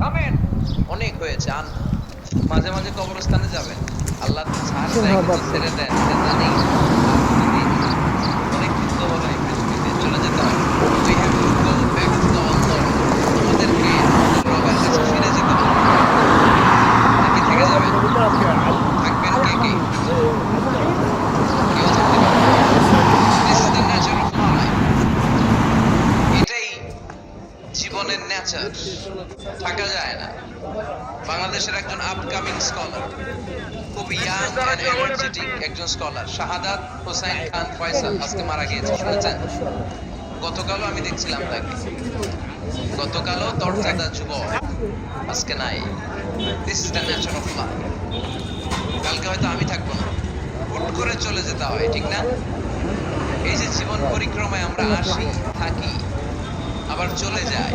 থামেন। অনেক হয়েছে। আন মাঝে মাঝে কবরস্থানে যাবেন। আল্লাহ তো ছাড় দেন। জানি আর যদি অনেক যুদ্ধ হলো এই পৃথিবীতে চলে যেতে হয় We have to go back to the Allah. আমাদেরকে আমাদের রবের কাছে ফিরে যেতে হবে নাকি থেকে যাবেন থাকবেন কে কে কেউ থাকতে পারবে না। This is the nature of life. এটাই জীবনের নেচার থাকা যায় না বাংলাদেশের একজন আপকামিং স্কলার খুব ইয়াং এন্ড এনার্জেটিক একজন স্কলার শাহাদাত হোসাইন খান ফয়সাল আজকে মারা গিয়েছে, শুনেছেন? গতকালও আমি দেখছিলাম তাকে। গতকালও যুবক, আজকে নাই। This is the of life কালকে হয়তো আমি থাকব না। হুট করে চলে যেতে হয়, ঠিক না? এই যে জীবন পরিক্রমায় আমরা আসি, থাকি আবার চলে যাই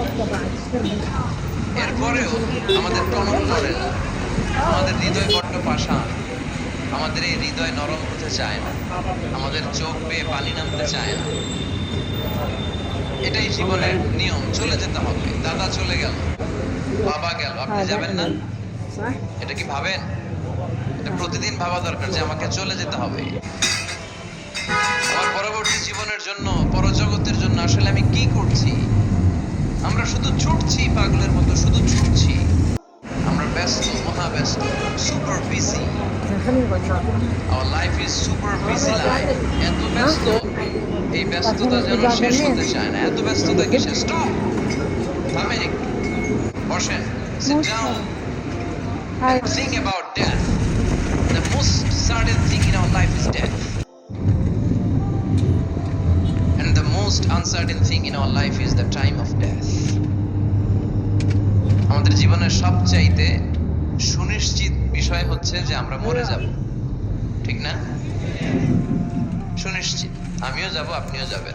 এরপরেও আমাদের টনক নড়ে না। আমাদের হৃদয় বড্ড পাষাণ। আমাদের এই হৃদয় নরম হতে চায় না। আমাদের চোখ বেয়ে পানি নামতে চায় না। এটাই জীবনের নিয়ম। চলে যেতে হবে। দাদা চলে গেল। বাবা গেল। আপনি যাবেন না? এটা কি ভাবেন? এটা প্রতিদিন ভাবা দরকার যে আমাকে চলে যেতে হবে। আমার পরবর্তী জীবনের জন্য পরজগতের জন্য আসলে আমি কি করছি? আমরা শুধু ছুটছি পাগলের মতো শুধু ছুটছি। আমরা ব্যস্ত মহা ব্যস্ত super busy our life is super busy life এত ব্যস্ত এই ব্যস্ততা যেন শেষ হতে চায় না। এত ব্যস্ততা কিসে স্টপ থামেন একটু। বসেন। Sit down Think about death. The most certain thing in our life is death. Most uncertain thing in our life is the time of death. আমাদের জীবনের সবচাইতে সুনিশ্চিত বিষয় হচ্ছে যে আমরা মরে যাব। ঠিক না? সুনিশ্চিত। আমিও যাব, আপনিও যাবেন।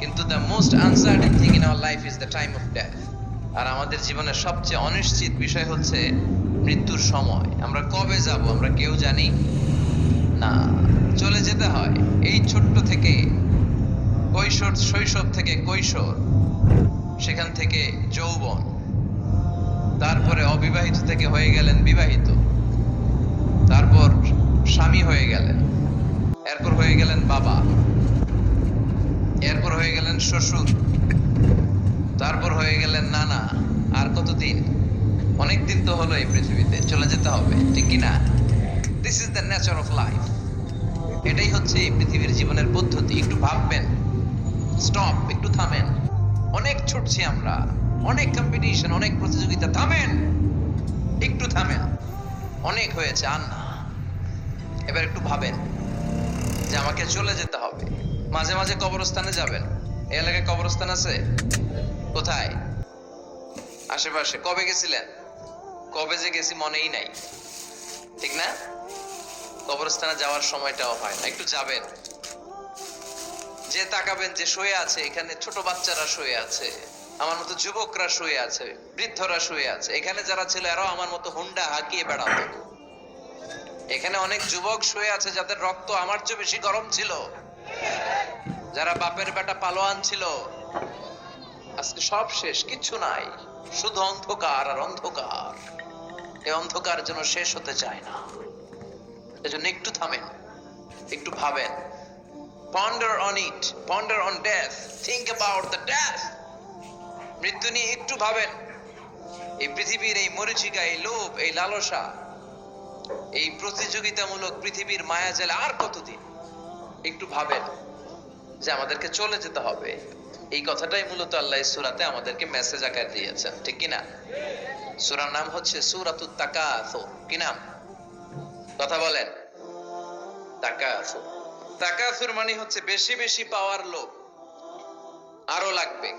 কিন্তু the most uncertain thing in our life is the time of death আর আমাদের জীবনের সবচেয়ে অনিশ্চিত বিষয় হচ্ছে মৃত্যুর সময়। আমরা কবে যাব, আমরা কেউ জানি না। চলে যেতে হয়। এই ছোট্ট থেকে কৈশোর শৈশব থেকে কৈশোর, সেখান থেকে যৌবন, তারপরে অবিবাহিত থেকে হয়ে গেলেন বিবাহিত, তারপর স্বামী হয়ে গেলেন, এরপর হয়ে গেলেন বাবা, এরপর হয়ে গেলেন শ্বশুর, তারপর হয়ে গেলেন নানা, আর কতদিন? অনেক দিন তো হলো এই পৃথিবীতে, চলে যেতে হবে, ঠিক কি না? This is the nature of life এটাই হচ্ছে পৃথিবীর জীবনের পদ্ধতি, একটু ভাববেন। স্টপ একটু থামেন। অনেক ছুটছি আমরা। অনেক কম্পিটিশন অনেক প্রতিযোগিতা। থামেন! একটু থামেন। অনেক হয়েছে, আর না। এবার একটু ভাবেন যে আমাকে চলে যেতে হবে। মাঝে মাঝে কবরস্থানে যাবেন। এই এলাকায় কবরস্থান আছে? কোথায়? আশেপাশে। কবে গেছিলেন? কবে যে গেছি মনেই নাই। ঠিক না? কবরস্থানে যাওয়ার সময়টাও হয় না। একটু যাবেন। যে তাকাবেন যে শুয়ে আছে, এখানে ছোট বাচ্চারা শুয়ে আছে, আমার মতো যুবকরা শুয়ে আছে, বৃদ্ধরা শুয়ে আছে, এখানে যারা ছিল এরাও আমার মতো হুন্ডা হাঁকিয়ে বেড়াতো। এখানে অনেক যুবক শুয়ে আছে যাদের রক্ত আমার চেয়ে বেশি গরম ছিল। যারা বাপের বেটা পালোয়ান ছিল। আজকে সব শেষ, কিচ্ছু নাই, শুধু অন্ধকার আর অন্ধকার। এই অন্ধকার যেন শেষ হতে চায় না। এজন্য একটু থামেন, একটু ভাবেন। Ponder on it, ponder on death. Think about the death. মৃত্যু নিয়ে একটু ভাবেন। এই পৃথিবীর এই মরিচিকা, এই লোভ, এই লালসা, এই প্রতিযোগিতামূলক পৃথিবীর মায়া জালে আর কতদিন? একটু ভাবেন যে আমাদেরকে চলে যেতে হবে। এই কথাটাই মূলত আল্লাহ সুরাতে আমাদেরকে মেসেজ আকার দিয়েছেন। ঠিক কি না সূরার নাম হচ্ছে তাকাসুর। কি নাম? কথা বলেন। তাকাসুর। তাকাসুর মানে হচ্ছে বেশি বেশি পাওয়ার লোভ। আরও লাগবে।